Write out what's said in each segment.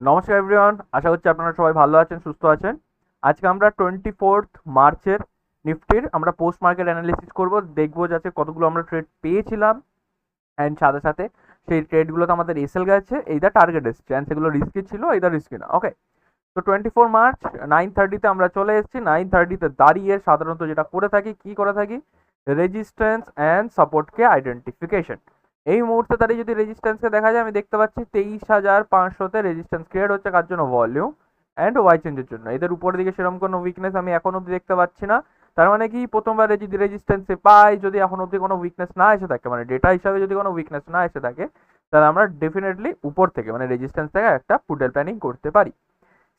নমস্কার এভরিওয়ান আশা করছি আপনারা সবাই ভালো আছেন, সুস্থ আছেন। আজকে আমরা টোয়েন্টি ফোর্থ মার্চের নিফটির আমরা পোস্ট মার্কেট অ্যানালিসিস করব, দেখব যাতে কতগুলো আমরা ট্রেড পেয়েছিলাম। অ্যান্ড সাথে সাথে সেই ট্রেডগুলোতে আমাদের এসএল গেছে এইটা টার্গেট এসছে। অ্যান্ড সেগুলো রিস্কি ছিল এইটা রিস্কি না। ওকে তো টোয়েন্টি ফোর মার্চ নাইন থার্টিতে আমরা চলে এসেছি। নাইন থার্টিতে দাঁড়িয়ে সাধারণত যেটা করে থাকি, কি করে থাকি? রেজিস্ট্যান্স অ্যান্ড সাপোর্টকে আইডেন্টিফিকেশন এই মুহূর্তে দাঁড়িয়ে যদি রেজিস্ট্যান্সকে দেখা যায়, আমি দেখতে পাচ্ছি তেইশ হাজার পাঁচশোতে রেজিস্ট্যান্স ক্রিয়েট হচ্ছে। কার জন্য? ভলিউম অ্যান্ড ওয়াই চেঞ্জের জন্য। এদের উপরের দিকে সেরকম কোনো উইকনেস আমি এখন অবধি দেখতে পাচ্ছি না। তার মানে কি? প্রথমবারে যদি রেজিস্ট্যান্সে পাই, যদি এখন অবধি কোনো উইকনেস না এসে থাকে মানে ডেটা হিসাবে যদি কোনো উইকনেস না এসে থাকে, তাহলে আমরা ডেফিনেটলি উপর থেকে মানে রেজিস্ট্যান্স থেকে একটা পুডেল প্ল্যানিং করতে পারি।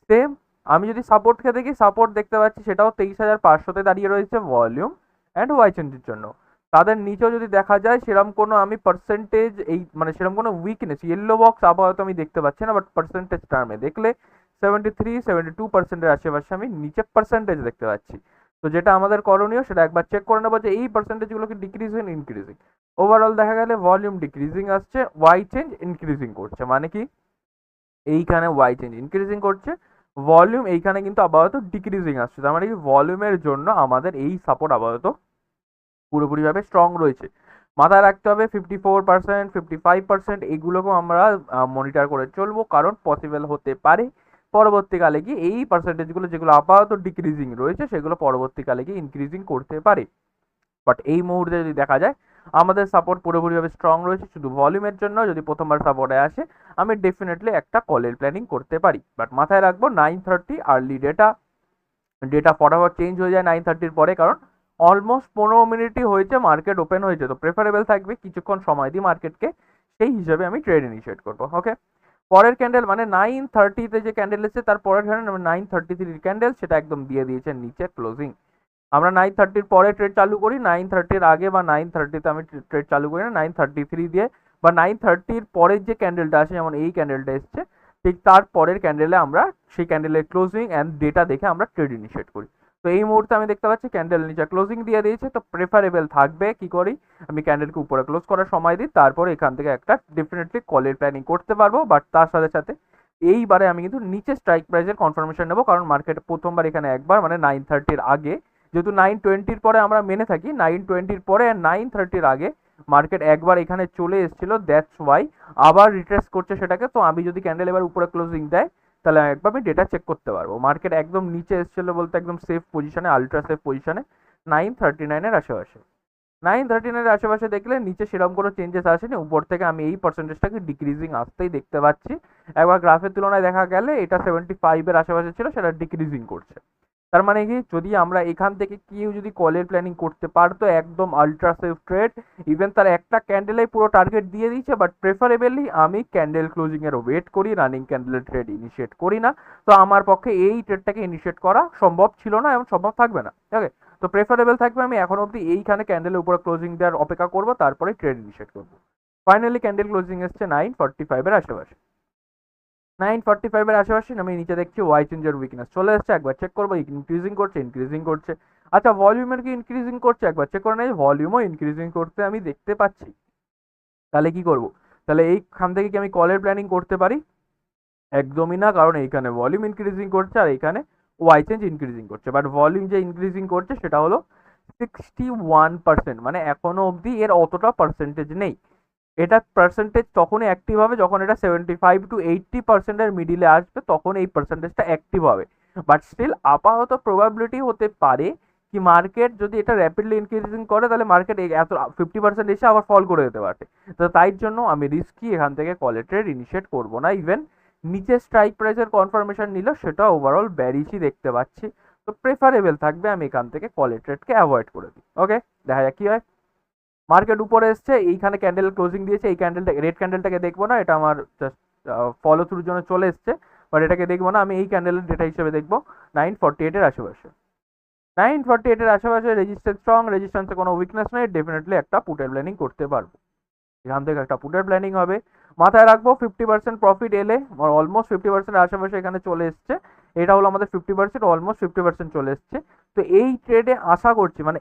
সেম আমি যদি সাপোর্টকে দেখি সাপোর্ট দেখতে পাচ্ছি, সেটাও তেইশ হাজার পাঁচশোতে দাঁড়িয়ে রয়েছে ভলিউম অ্যান্ড ওয়াই চেঞ্জের জন্য। তাদের নিচেও যদি দেখা যায় সেরকম কোনো আমি পার্সেন্টেজ এই মানে সেরকম কোনো উইকনেস ইয়েলো বক্স আপাতত আমি দেখতে পাচ্ছি না বাট পার্সেন্টেজ টার্মে দেখলে সেভেন্টি থ্রি সেভেন্টি টু পার্সেন্টের আশেপাশে আমি নিচে পার্সেন্টেজ দেখতে পাচ্ছি। তো যেটা আমাদের করণীয় সেটা একবার চেক করে নেব যে এই পার্সেন্টেজগুলো কি ডিক্রিজিং ইনক্রিজিং ওভারঅল দেখা গেলে ভলিউম ডিক্রিজিং আসছে ওয়াই চেঞ্জ ইনক্রিজিং করছে মানে কি? এইখানে ওয়াই চেঞ্জ ইনক্রিজিং করছে ভলিউম এইখানে কিন্তু আপাতত ডিক্রিজিং আসছে। তার মানে কি? ভলিউমের জন্য আমাদের এই সাপোর্ট আপাতত পুরোপুরিভাবে স্ট্রং রয়েছে। মাথায় রাখতে হবে fifty four percent fifty five percent এইগুলোকেও আমরা মনিটর করে চলবো, কারণ পসিবল হতে পারে। পরবর্তীকালে গিয়ে এই পার্সেন্টেজগুলো যেগুলো আপাতত ডিক্রিজিং রয়েছে, সেগুলো পরবর্তীকালে গিয়ে ইনক্রিজিং করতে পারে। বাট এই মুহূর্তে যদি দেখা যায়, আমাদের সাপোর্ট পুরোপুরিভাবে স্ট্রং রয়েছে, শুধু ভলিউমের জন্য যদি প্রথমবার সাপোর্টে আসে, আমি ডেফিনেটলি একটা কলের প্ল্যানিং করতে পারি। বাট মাথায় রাখব nine thirty early data data ফটাফট চেঞ্জ হয়ে যায় নাইন থার্টির পরে, কারণ অলমোস্ট পনেরো মিনিটই হয়েছে মার্কেট ওপেন হয়েছে, তো প্রেফারেবল থাকবে কিছুক্ষণ সময় দিই মার্কেটকে সেই হিসাবে আমি ট্রেড ইনিশিয়েট করব ওকে পরের ক্যান্ডেল মানে নাইন থার্টিতে যে ক্যান্ডেল এসেছে, তার পরের ক্যান্ডেল নাইন থার্টি থ্রির ক্যান্ডেল সেটা একদম দিয়ে দিয়েছে নিচে ক্লোজিং আমরা নাইন থার্টির পরে ট্রেড চালু করি নাইন থার্টির আগে বা নাইন থার্টিতে আমি ট্রেড চালু করি না নাইন থার্টি থ্রি দিয়ে বা নাইন থার্টির পরের যে ক্যান্ডেলটা আসে, যেমন এই ক্যান্ডেলটা এসছে, ঠিক তার পরের ক্যান্ডেলে আমরা সেই ক্যান্ডেলের ক্লোজিং অ্যান্ড ডেটা দেখে আমরা ট্রেড ইনিশিয়েট করি। তো এই মুহূর্তে আমি দেখতে পাচ্ছি ক্যান্ডেল নিচে ক্লোজিং দিয়ে দিয়েছে, তো প্রেফারেবল থাকবে, কি করি? আমি ক্যান্ডেলকে উপরে ক্লোজ করার সময় দিই, তারপর এখান থেকে একটা ডেফিনেটলি কলের প্ল্যানিং করতে পারব বাট তার সাথে সাথে এইবারে আমি কিন্তু নিচে স্ট্রাইক প্রাইসের কনফার্মেশন নেব, কারণ মার্কেট প্রথমবার এখানে একবার মানে নাইন থার্টির আগে, যেহেতু নাইন টোয়েন্টির পরে আমরা মেনে থাকি নাইন টোয়েন্টির পরে নাইন থার্টির আগে মার্কেট একবার এখানে চলে এসেছিল দ্যাটস ওয়াই আবার রিট্রেস করছে সেটাকে, তো আমি যদি ক্যান্ডেল এবার উপরে ক্লোজিং দেয় তাহলে একবার আমি ডেটা চেক করতে পারব। মার্কেট একদম নিচে এসেছিল বলতে একদম সেফ পজিশনে আলট্রা সেফ পজিশনে নাইন থার্টি নাইনের আশেপাশে। নাইন থার্টি নাইনের আশেপাশে দেখলে নিচে সেরকম কোনো চেঞ্জেস আসেনি। উপর থেকে আমি এই পার্সেন্টেজটাকে ডিক্রিজিং আসতেই দেখতে পাচ্ছি। একবার গ্রাফের তুলনায় দেখা গেলে এটা সেভেন্টি ফাইভের আশেপাশে ছিল, সেটা ডিক্রিজিং করছে। তার মানে কি? যদি আমরা এখান থেকে কেউ যদি কলের প্ল্যানিং করতে পারতো একদম আলট্রা সেফ ট্রেড ইভেন তার একটা ক্যান্ডেলে পুরো টার্গেট দিয়ে দিচ্ছে বাট প্রেফারেবলি আমি ক্যান্ডেল ক্লোজিং এর ওয়েট করি রানিং ক্যান্ডেলের ট্রেড ইনিশিয়েট করি না। তো আমার পক্ষে এই ট্রেডটাকে ইনিশিয়েট করা সম্ভব ছিল না এবং সম্ভব থাকবে না। আছে তো প্রেফারেবল থাকবে আমি এখন অবধি এইখানে ক্যান্ডেলের উপরে ক্লোজিং দেওয়ার অপেক্ষা করব, তারপরে ট্রেড ইনিশিয়েট করব। ফাইনালি ক্যান্ডেল ক্লোজিং এসছে নাইন ফর্টি ফাইভের আশেপাশে। নাইন ফর্টি ফাইভের আশেপাশে আমি নিচে দেখছি ওয়াই চেঞ্জের উইকনেস চলে এসছে, একবার চেক করব ইনক্রিজিং করছে ইনক্রিজিং করছে। আচ্ছা ভলিউমের কি ইনক্রিজিং করছে? একবার চেক করে নেই ভলিউমও ইনক্রিজিং করতে আমি দেখতে পাচ্ছি। তাহলে কি করব? তাহলে এইখান থেকে কি আমি কলের প্ল্যানিং করতে পারি? একদমই না, কারণ এইখানে ভলিউম ইনক্রিজিং করছে আর এইখানে ওয়াই চেঞ্জ ইনক্রিজিং করছে। বাট ভলিউম যে ইনক্রিজিং করছে, সেটা হলো সিক্সটি ওয়ান পার্সেন্ট মানে এখনও অবধি এর অতটা পার্সেন্টেজ নেই। এটা পার্সেন্টেজ তখনই অ্যাক্টিভ হবে যখন এটা সেভেন্টি ফাইভ টু এইট্টি পার্সেন্টের মিডিলে আসবে, তখন এই পার্সেন্টেজটা অ্যাক্টিভ হবে। বাট স্টিল আপাতত প্রবাবিলিটি হতে পারে কি মার্কেট যদি এটা র্যাপিডলি ইনক্রিজিং করে, তাহলে মার্কেট এত ফিফটি পার্সেন্ট এসে আবার ফল করে দিতে পারে তো তাই জন্য আমি রিস্কি এখান থেকে কলের ট্রেড ইনিশিয়েট করব না। ইভেন নিচে স্ট্রাইক প্রাইসের কনফার্মেশন নিল, সেটা ওভারঅল ব্যারিশই দেখতে পাচ্ছি। তো প্রেফারেবল থাকবে, আমি এখান থেকে কলের ট্রেডকে অ্যাভয়েড করে দিই। ওকে দেখা যাক কী হয়। মার্কেট উপরে এসছে, এইখানে ক্যান্ডেল ক্লোজিং দিয়েছে, এই ক্যান্ডেলটা রেড ক্যান্ডেলটাকে দেখব না, এটা আমার জাস্ট ফলো থ্রুর জন্য চলে এসছে বাট এটাকে দেখব না, আমি এই ক্যান্ডেলের ডেটা হিসেবে দেখব নাইন ফর্টি এইটের আশেপাশে। নাইন ফর্টি এইটের আশেপাশে রেজিস্ট্যান্স স্ট্রং রেজিস্ট্যান্সে কোনো উইকনেস নেই ডেফিনেটলি একটা পুটের প্ল্যানিং করতে পারব। এখান থেকে একটা পুটের প্ল্যানিং হবে। মাথায় রাখব ফিফটি পার্সেন্ট প্রফিট এলে অলমোস্ট ফিফটি পার্সেন্ট আশেপাশে এখানে চলে এসছে, এটা হলো আমাদের fifty percent almost fifty percent চলে এসছে। তো এই ট্রেডে আশা করছি মানে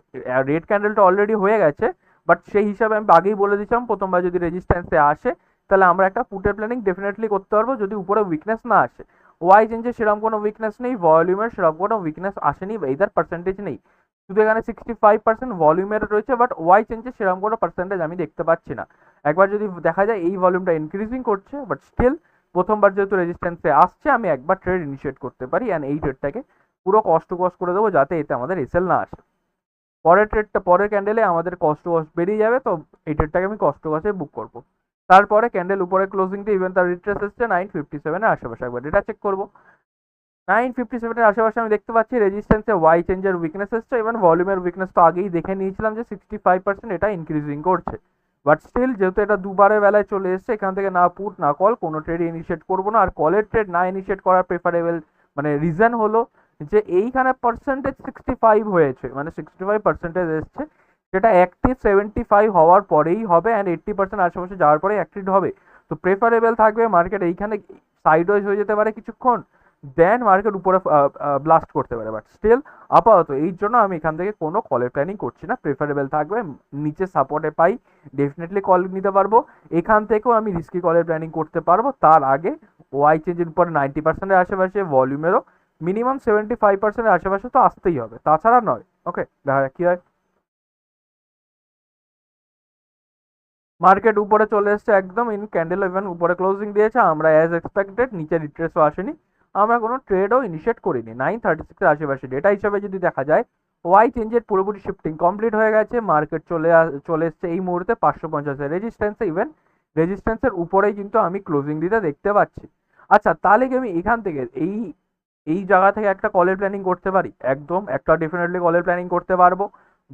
রেড ক্যান্ডেলটা অলরেডি হয়ে গেছে বাট সেই হিসাবে আমি আগেই বলে দিচ্ছিলাম প্রথমবার যদি রেজিস্ট্যান্সে আসে, তাহলে আমরা একটা পুটের প্ল্যানিং ডেফিনেটলি করতে পারব যদি উপরে উইকনেস না আসে। ওয়াই চেঞ্জে সেরকম কোনো উইকনেস নেই ভলিউমের সেরকম কোনো উইকনেস আসেনি এইদার পার্সেন্টেজ নেই। শুধু এখানে সিক্সটি ফাইভ পার্সেন্ট ভলিউমের রয়েছে বাট ওয়াই চেঞ্জে সেরকম কোনো পার্সেন্টেজ আমি দেখতে পাচ্ছি না। একবার যদি দেখা যায় এই ভলিউমটা ইনক্রিজিং করছে বাট স্টিল প্রথমবার যেহেতু রেজিস্ট্যান্সে আসছে, আমি একবার ট্রেড ইনিশিয়েট করতে পারি অ্যান্ড এই ট্রেডটাকে পুরো কষ্ট কষ্ট করে দেবো যাতে এতে আমাদের এসএল না আসে। পরের ট্রেডটা পরের ক্যান্ডেলে আমাদের কষ্ট বেরিয়ে যাবে, তো এই ট্রেডটাকে আমি কষ্ট কষ্টে বুক করব। তারপরে ক্যান্ডেল উপরে ক্লোজিংতে ইভেন তার রিট্রেস এসছে নাইন ফিফটি সেভেনের আশেপাশে একবার এটা চেক করব। নাইন ফিফটি সেভেনের আশেপাশে আমি দেখতে পাচ্ছি রেজিস্ট্যান্সে ওয়াই চেঞ্জের উইকনেস এসছে ইভেন ভলিউমের উইকনেস তো আগেই দেখে নিয়েছিলাম যে সিক্সটি ফাইভ পার্সেন্ট এটা ইনক্রিজিং করছে। বাট স্টিল যেহেতু এটা দুবারের বেলায় চলে এসছে, এখান থেকে না পুট না কল কোনো ট্রেড ইনিশিয়েট করব না। আর কলের ট্রেড না ইনিশিয়েট করার প্রেফারেবল মানে রিজন হলো যে এইখানে পার্সেন্টেজ সিক্সটি ফাইভ হয়েছে মানে সিক্সটি ফাইভ পার্সেন্টেজ এসছে সেটা অ্যাক্টিভ সেভেন্টি ফাইভ হওয়ার পরেই হবে অ্যান্ড এইট্টি পার্সেন্ট আশেপাশে যাওয়ার পরেই অ্যাক্টিভ হবে। তো প্রেফারেবল থাকবে মার্কেট এইখানে সাইড ওয়াইজ হয়ে যেতে পারে কিছুক্ষণ দেন মার্কেট উপরে ব্লাস্ট করতে পারে। বাট স্টিল আপাতত এই জন্য আমি এখান থেকে কোনো কলের প্ল্যানিং করছি না। প্রেফারেবল থাকবে, নিচে সাপোর্টে পাই ডেফিনেটলি কল নিতে পারব। এখান থেকেও আমি রিস্কি কলের প্ল্যানিং করতে পারব। তার আগে ওয়াই চেঞ্জের উপরে নাইনটি পার্সেন্টের আশেপাশে ভলিউমেরও মিনিমাম সেভেন্টি ফাইভ পার্সেন্টের আশেপাশে তো আসতেই হবে, তাছাড়া নয়। ওকে দেখা যাক কী হয়। মার্কেট উপরে চলে এসছে একদম ইন ক্যান্ডেল ইভেন উপরে ক্লোজিং দিয়েছে, আমরা অ্যাজ এক্সপেক্টেড নিচে রিট্রেসও আসেনি। আমরা কোনো ট্রেডও ইনিশিয়েট করিনি নাইন থার্টি সিক্সের আশেপাশে। ডেটা হিসাবে যদি দেখা যায় ওয়াই চেঞ্জের পুরোপুরি শিফটিং কমপ্লিট হয়ে গেছে মার্কেট চলে চলে এসছে এই মুহূর্তে পাঁচশো পঞ্চাশের রেজিস্ট্যান্সে ইভেন রেজিস্ট্যান্সের উপরেই কিন্তু আমি ক্লোজিং দিতে দেখতে পাচ্ছি। আচ্ছা তাহলে কি আমি এখান থেকে এই এই জায়গা থেকে একটা কলের প্ল্যানিং করতে পারি? একদম, একটা ডেফিনেটলি কলের প্ল্যানিং করতে পারব।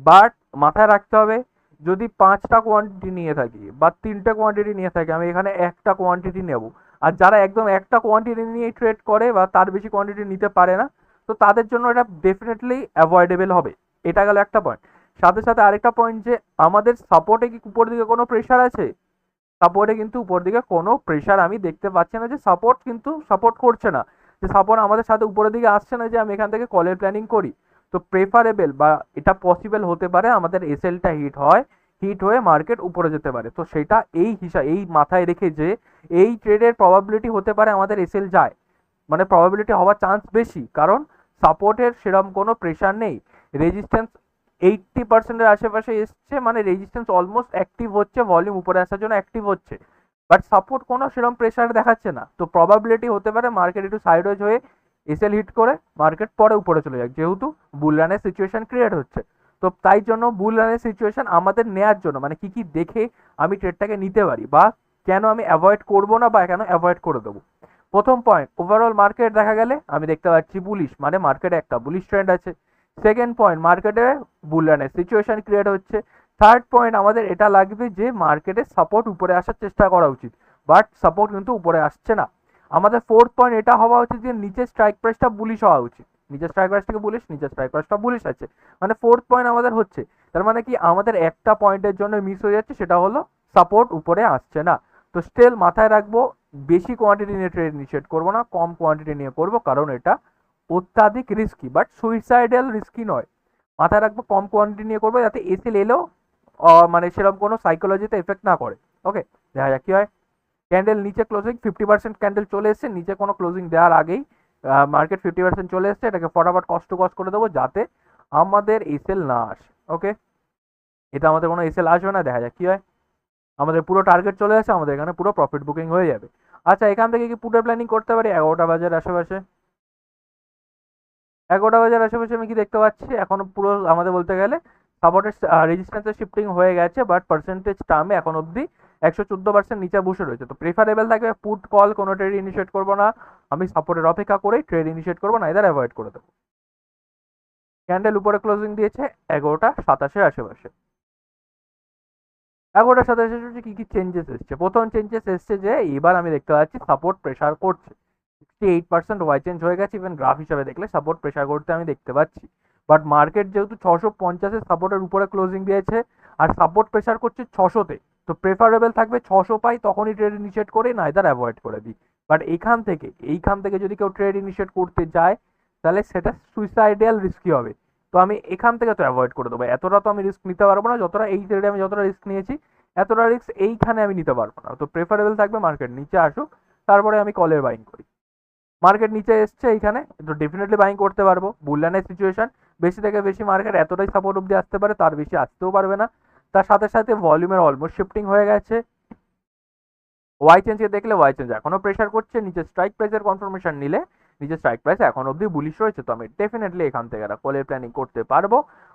বাট মাথায় রাখতে হবে, যদি পাঁচটা কোয়ান্টিটি নিয়ে থাকি বা তিনটে কোয়ান্টিটি নিয়ে থাকি, আমি এখানে একটা কোয়ান্টিটি নেব। আর যারা একদম একটা কোয়ান্টিটি নিয়ে ট্রেড করে বা তার বেশি কোয়ান্টিটি নিতে পারে না, তো তাদের জন্য এটা ডেফিনেটলি অ্যাভয়েডেবল হবে। এটা গেল একটা পয়েন্ট সাথে সাথে আরেকটা পয়েন্ট যে, আমাদের সাপোর্টে কি উপর দিকে কোনো প্রেশার আছে? সাপোর্টে কিন্তু উপর দিকে কোনো প্রেশার আমি দেখতে পাচ্ছি না যে সাপোর্ট কিন্তু সাপোর্ট করছে না। যে সাপোর্ট আমাদের সাথে উপরের দিকে আসছে না যে আমি এখান থেকে কলের প্ল্যানিং করি। তো প্রেফারেবল বা এটা পসিবল হতে পারে আমাদের এসএলটা হিট হয় হিট হয়ে মার্কেট উপরে যেতে পারে। তো সেটা এই হিসাব এই মাথায় রেখে যে এই ট্রেডের প্রবাবিলিটি হতে পারে আমাদের এসএল যায়। মানে প্রবাবিলিটি হওয়ার চান্স বেশি। কারণ সাপোর্টের সেরকম কোনো প্রেশার নেই। রেজিস্ট্যান্স এইটটি পার্সেন্টের আশেপাশে এসছে মানে রেজিস্ট্যান্স অলমোস্ট অ্যাক্টিভ হচ্ছে ভলিউম উপরে আসার জন্য অ্যাক্টিভ হচ্ছে। বাট সাপোর্ট কোনো সেরকম প্রেশার দেখাচ্ছে না। তো প্রবাবিলিটি হতে পারে মার্কেট একটু সাইডওয়েজ হয়ে এসএল হিট করে মার্কেট পরে উপরে চলে যাক। যেহেতু বুলরানের সিচুয়েশন ক্রিয়েট হচ্ছে। তো তাই জন্য বুলরানের সিচুয়েশন আমাদের নেয়ার জন্য মানে কি কি দেখে আমি ট্রেডটাকে নিতে পারি বা কেন আমি অ্যাভয়েড করব না বা কেন অ্যাভয়েড করে দেবো। প্রথম পয়েন্ট ওভারঅল মার্কেট দেখা গেলে আমি দেখতে পাচ্ছি বুলিশ মানে মার্কেটে একটা বুলিশ ট্রেন্ড আছে। সেকেন্ড পয়েন্ট মার্কেটে বুলরানের সিচুয়েশন ক্রিয়েট হচ্ছে। থার্ড পয়েন্ট আমাদের এটা লাগবে যে মার্কেটে সাপোর্ট উপরে আসার চেষ্টা করা উচিত। বাট সাপোর্ট কিন্তু উপরে আসছে না। আমাদের ফোর্থ পয়েন্ট এটা হওয়া উচিত যে নিচের স্ট্রাইক প্রাইসটা বুলিশ হওয়া উচিত। নিচের স্ট্রাইক প্রাইসটাকে বুলিশ নিচের স্ট্রাইক প্রাইসটা বুলিশ আছে। মানে ফোর্থ পয়েন্ট আমাদের হচ্ছে। তার মানে কি আমাদের একটা পয়েন্টের জন্য মিস হয়ে যাচ্ছে, সেটা হলো সাপোর্ট উপরে আসছে না। তো স্টিল মাথায় রাখব, বেশি কোয়ান্টিটি নিয়ে ট্রেড ইনিশিয়েট করব না, কম কোয়ান্টিটি নিয়ে করব, কারণ এটা অত্যাধিক রিস্কি বাট সুইসাইডাল রিস্কি নয়। মাথায় রাখব, কম কোয়ান্টিটি নিয়ে করব, যাতে এসএল এলেও মানে সেরকম কোনো সাইকোলজিতে এফেক্ট না করে ওকে দেখা যাক কি হয়। ক্যান্ডেল নিচে ক্লোজিং ফিফটি পার্সেন্ট ক্যান্ডেল চলে এসছে। নিচে কোনো ক্লোজিং দেওয়ার আগেই মার্কেট ফিফটি পার্সেন্ট চলে এসছে। এটাকে ফটাফট কষ্ট কষ্ট করে দেবো যাতে আমাদের এসএল না আসে। ওকে এটা আমাদের কোনো এসএল আসবে না। দেখা যাক কি হয়। আমাদের পুরো টার্গেট চলে আসে। আমাদের এখানে পুরো প্রফিট বুকিং হয়ে যাবে। আচ্ছা এখান থেকে কি পুটের প্ল্যানিং করতে পারি? এগারোটা বাজার আশেপাশে। এগারোটা বাজার আশেপাশে আমি কি দেখতে পাচ্ছি? এখন পুরো আমাদের বলতে গেলে সাপোর্টের রেজিস্ট্যান্সের শিফটিং হয়ে গেছে বাট পার্সেন্টেজ টার্মে এখন অবধি একশো চোদ্দ পার্সেন্ট নিচে বসে রয়েছে। তো প্রেফারেবল থাকবে পুট কল কোনো ট্রেড ইনিশিয়েট করব না। আমি সাপোর্টের অপেক্ষা করেই ট্রেড ইনিশিয়েট করব না এদের অ্যাভয়েড করে দেবো। ক্যান্ডেল উপরে ক্লোজিং দিয়েছে, এগারোটা সাতাশের আশেপাশে। এগারোটার সাথে সাথে কি কি চেঞ্জেস এসছে? প্রথম চেঞ্জেস এসছে যে, এবার আমি দেখতে পাচ্ছি সাপোর্ট প্রেশার করছে। Sixty eight percent OI change হয়ে গেছে ইভেন গ্রাফ হিসাবে দেখলে সাপোর্ট প্রেশার করতে আমি দেখতে পাচ্ছি। বাট মার্কেট যেহেতু ছশো পঞ্চাশের সাপোর্টের উপরে ক্লোজিং দিয়েছে, আর সাপোর্ট প্রেশার করছে ছশোতে। তো প্রেফারেবল থাকবে ছশো পাই, তখনই ট্রেড ইনিশিয়েট করে না এদার অ্যাভয়েড করে দিই। বাট এইখান থেকে এইখান থেকে যদি কেউ ট্রেড ইনিশিয়েট করতে যায়, তাহলে সেটা সুইসাইডাল রিস্কি হবে। তো আমি এখান থেকে তো অ্যাভয়েড করে দেবো। এতটা তো আমি রিস্ক নিতে পারব না। যতটা এই ট্রেডে আমি যতটা রিস্ক নিয়েছি, এতটা রিস্ক এইখানে আমি নিতে পারব না। তো প্রেফারেবল থাকবে মার্কেট নিচে আসুক, তারপরে আমি কলের বাইং করি। মার্কেট নিচে এসছে এইখানে, তো ডেফিনেটলি বাইং করতে পারব। বুল্লানের সিচুয়েশন বেশি থেকে বেশি মার্কেট এতটাই সাপোর্ট অব্দি আসতে পারে, তার বেশি আসতেও পারবে না। তার সাথে সাথে ভলিউমের অলমোস্ট শিফটিং হয়ে গেছে। ওয়াই চেঞ্জকে দেখলে ওয়াই চেঞ্জ এখনও প্রেশার করছে, নিচে স্ট্রাইক প্রাইসের কনফার্মেশন নিলে নিচে স্ট্রাইক প্রাইস এখন অবধি বুলিশ রয়েছে। তো আমি ডেফিনেটলি এখান থেকে একটা কলের প্ল্যানিং করতে পারব।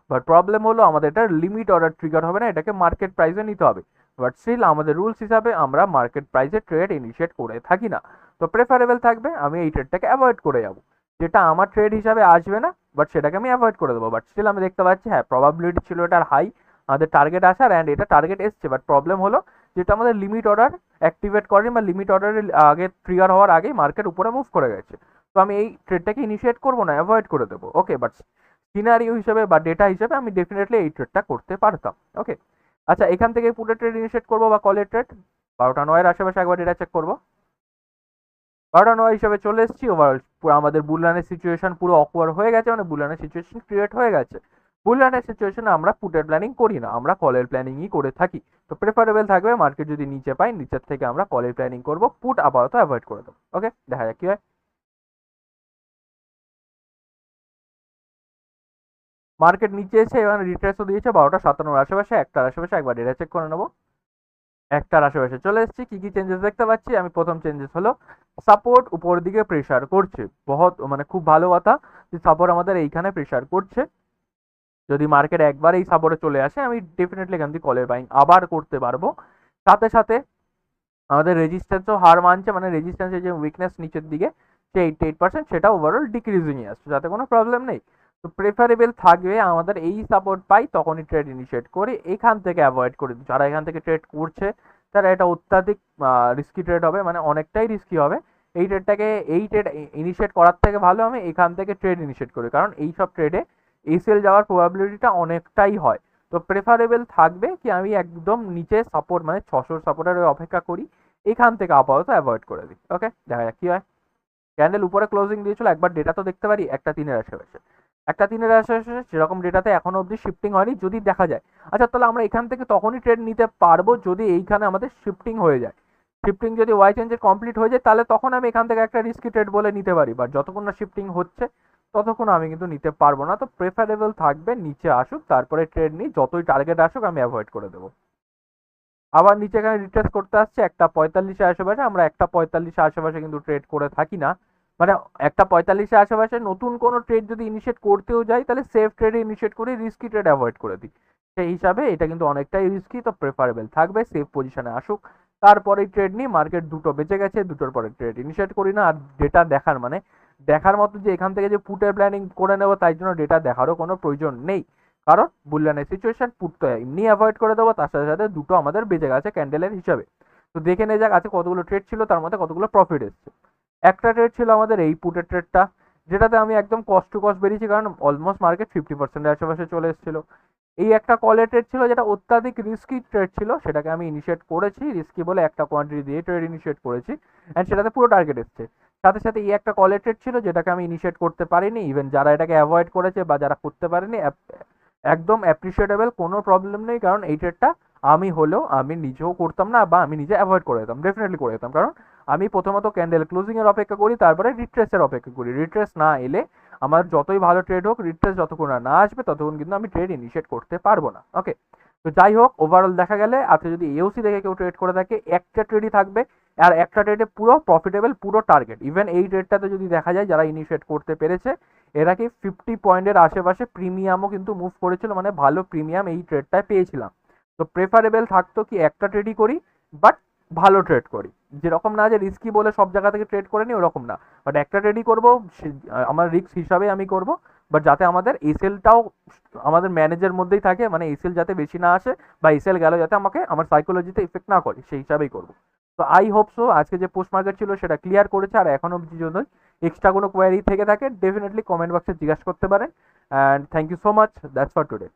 বাট প্রবলেম হলো আমাদের এটা লিমিট অর্ডার ট্রিগার হবে না, এটাকে মার্কেট প্রাইসে নিতে হবে। বাট স্টিল আমাদের রুলস হিসাবে আমরা মার্কেট প্রাইসে ট্রেড ইনিশিয়েট করে থাকি না। তো প্রেফারেবল থাকবে, আমি এই ট্রেডটাকে অ্যাভয়েড করে যাব। যেটা আমার ট্রেড হিসাবে আসবে না বাট সেটাকে আমি অ্যাভয়েড করে দেবো। বাট স্টিল আমি দেখতে পাচ্ছি হ্যাঁ প্রবাবিলিটি ছিল এটার হাই আমাদের টার্গেট আসার অ্যান্ড এটা টার্গেট এসছে। বাট প্রবলেম হলো, যেটা আমাদের লিমিট অর্ডার অ্যাক্টিভেট করেনি বা লিমিট অর্ডারের আগে ট্রিগার হওয়ার আগেই মার্কেট উপরে মুভ করে গেছে। তো আমি এই ট্রেডটাকে ইনিশিয়েট করব না অ্যাভয়েড করে দেবো। ওকে বাট সিনারিও হিসেবে বা ডেটা হিসেবে আমি ডেফিনেটলি এই ট্রেডটা করতে পারতাম। ওকে আচ্ছা এখান থেকে পুরো ট্রেড ইনিশিয়েট করব বা কলের ট্রেড বারোটা নয়ের আশেপাশে একবার ডেটা চেক করব। বারোটা নয় হিসেবে চলে এসেছি। ওভারঅল আমাদের বুলানের সিচুয়েশন পুরো অকওয়ার হয়ে গেছে। মানে বুলানের সিচুয়েশন ক্রিয়েট হয়ে গেছে। বুলানের সিচুয়েশনে আমরা পুটের প্ল্যানিং করি না। আমরা কলের প্ল্যানিংই করে থাকি। তো প্রেফারেবল থাকবে মার্কেট যদি নিচে পাই, নিচের থেকে আমরা কলের প্ল্যানিং করব পুট আপাতত অ্যাভয়েড করে দেবো। ওকে দেখা যাক কি হয়। মার্কেট নিচে এসে এবার রিট্রেসও দিয়েছে। বারোটা সাতান্নর আশেপাশে, একটার আশেপাশে একবার ডেটা চেক করে নেব। একটার আশেপাশে। চলে এসেছি, কি কি চেঞ্জেস দেখতে পাচ্ছি? আমি প্রথম চেঞ্জেস হলো সাপোর্ট উপর দিকে প্রেশার করছে। বহুত মানে খুব ভালো কথা যে সাপোর্ট আমাদের এইখানে প্রেশার করছে। যদি মার্কেট একবার এই সাপোর্টে চলে আসে, আমি ডেফিনেটলি এখান থেকে কলের বাইং আবার করতে পারব। সাথে সাথে আমাদের রেজিস্ট্যান্সও হার মানছে মানে রেজিস্ট্যান্সের যে উইকনেস নিচের দিকে সে এইটি এইট পার্সেন্ট সেটা ওভারঅল ডিক্রিজিংয়ে আসছে। যাতে কোনো প্রবলেম নেই। তো প্রেফারেবল থাকবে আমাদের এই সাপোর্ট পাই, তখনই ট্রেড ইনিশিয়েট করি এখান থেকে অ্যাভয়েড করে যারা এখান থেকে ট্রেড করছে, তারা এটা অত্যাধিক রিস্কি ট্রেড হবে মানে অনেকটাই রিস্কি হবে। এই ট্রেডটাকে এই ট্রেড ইনিশিয়েট করার থেকে ভালো আমি এখান থেকে ট্রেড ইনিশিয়েট করি। কারণ এই সব ট্রেডে এসএল যাওয়ার প্রবাবিলিটিটা অনেকটাই হয়। তো প্রেফারেবল থাকবে কি আমি একদম নিচে সাপোর্ট মানে ছশোর সাপোর্টের অপেক্ষা করি, এখান থেকে আপাতত অ্যাভয়েড করে দিই। ওকে দেখা যাক কি হয়। ক্যান্ডেল উপরে ক্লোজিং দিয়েছিল, একবার ডেটা তো দেখতে পারি, একটা তিনের আশেপাশে একটা তিনের আশেপাশে সেরকম ডেটাতে এখনও অবধি শিফটিং হয়নি, যদি দেখা যায়। আচ্ছা তাহলে আমরা এখান থেকে তখনই ট্রেড নিতে পারব যদি এইখানে আমাদের শিফটিং হয়ে যায়। শিফটিং যদি ওয়াই চেঞ্জের কমপ্লিট হয়ে যায়, তাহলে তখন আমি এখান থেকে একটা রিস্কি ট্রেড বলে নিতে পারি। বাট যতক্ষণ না শিফটিং হচ্ছে, ততক্ষণ আমি কিন্তু নিতে পারব না। তো প্রেফারেবল থাকবে, নিচে আসুক, তারপরে ট্রেড নিই। যতই টার্গেট আসুক, আমি অ্যাভয়েড করে দেবো। আবার নিচে এখানে রিট্রেস করতে আসছে, একটা পঁয়তাল্লিশে আশেপাশে। আমরা একটা পঁয়তাল্লিশে আশেপাশে কিন্তু ট্রেড করে থাকি না। মানে একটা পঁয়তাল্লিশে আশেপাশে নতুন কোনো ট্রেড যদি ইনিশিয়েট করতেও যাই, তাহলে সেফ ট্রেডে ইনিশিয়েট করে রিস্কি ট্রেড অ্যাভয়েড করে দিই। সেই হিসাবে এটা কিন্তু অনেকটাই রিস্কি তো প্রেফারেবল থাকবে সেফ পজিশনে আসুক। তারপরে ট্রেড নিই মার্কেট দুটো বেঁচে গেছে, দুটোর পরে ট্রেড ইনিশিয়েট করি না, আর ডেটা দেখার মানে দেখার মতো যে এখান থেকে যে পুটের প্ল্যানিং করে নেব, তাই জন্য ডেটা দেখারও কোনো প্রয়োজন নেই। কারণ বুলিয়ানের সিচুয়েশন পুট তো এমনি অ্যাভয়েড করে দেবো, তার সাথে সাথে দুটো আমাদের বেঁচে গেছে ক্যান্ডেলের হিসাবে। তো দেখে নে যাক আছে কতগুলো ট্রেড ছিল, তার মধ্যে কতগুলো প্রফিট এসছে। একটা ট্রেড ছিল আমাদের এই পুটের ট্রেডটা যেটাতে আমি একদম কষ্ট কস্ট বেরিয়েছি কারণ অলমোস্ট মার্কেট ফিফটি পার্সেন্টের আশেপাশে চলে এসেছিল। এই একটা কলের ট্রেড ছিল যেটা অত্যাধিক রিস্কি ট্রেড ছিল, সেটাকে আমি ইনিশিয়েট করেছি রিস্কি বলে একটা কোয়ান্টিটি দিয়ে ট্রেড ইনিশিয়েট করেছি অ্যান্ড সেটাতে পুরো টার্গেট এসছে। সাথে সাথে এই একটা কলের ট্রেড ছিল যেটাকে আমি ইনিশিয়েট করতে পারিনি ইভেন যারা এটাকে অ্যাভয়েড করেছে বা যারা করতে পারেনি, একদম অ্যাপ্রিসিয়েটেবল কোনো প্রবলেম নেই, কারণ এই ট্রেডটা আমি হলেও আমি নিজেও করতাম না বা আমি নিজে অ্যাভয়েড করে দিতাম ডেফিনেটলি করে দিতাম কারণ আমি প্রথমত ক্যান্ডেল ক্লোজিংয়ের অপেক্ষা করি, তারপরে রিট্রেসের অপেক্ষা করি। রিট্রেস না এলে আমার যতই ভালো ট্রেড হোক রিট্রেস যতক্ষণ না আসবে ততক্ষণ কিন্তু আমি ট্রেড ইনিশিয়েট করতে পারব না। ওকে তো যাই হোক ওভারঅল দেখা গেলে আজকে যদি এওসি দেখে কেউ ট্রেড করে থাকে, একটা ট্রেডই থাকবে। আর একটা ট্রেডে পুরো প্রফিটেবল পুরো টার্গেট ইভেন এই ট্রেডটাতে যদি দেখা যায়, যারা ইনিশিয়েট করতে পেরেছে, এরা কি ফিফটি পয়েন্টের আশেপাশে প্রিমিয়ামও কিন্তু মুভ করেছিল মানে ভালো প্রিমিয়াম এই ট্রেডটায় পেয়েছিলাম। তো প্রেফারেবল থাকতো কি একটা ট্রেডই করি বাট ভালো ট্রেড করি। যেরকম না যে রিস্কি বলে সব জায়গা থেকে ট্রেড করে নিই ওরকম না। বাট একটা ট্রেডই করব আমার রিস্ক হিসাবে আমি করব বাট যাতে আমাদের এসএলটাও আমাদের ম্যানেজের মধ্যেই থাকে মানে এসএল যাতে বেশি না আসে, বা এসএল গেল যাতে আমাকে আমার সাইকোলজিতে ইফেক্ট না করে, সেই হিসাবেই করব। তো আই হোপ সো আজকে যে পোস্ট মার্কেট ছিল সেটা ক্লিয়ার করেছে, আর এখন অবধি যদি এক্সট্রা কোনো কোয়ারি থেকে থাকে ডেফিনেটলি কমেন্ট বক্সে জিজ্ঞাসা করতে পারেন। And thank you so much that's for today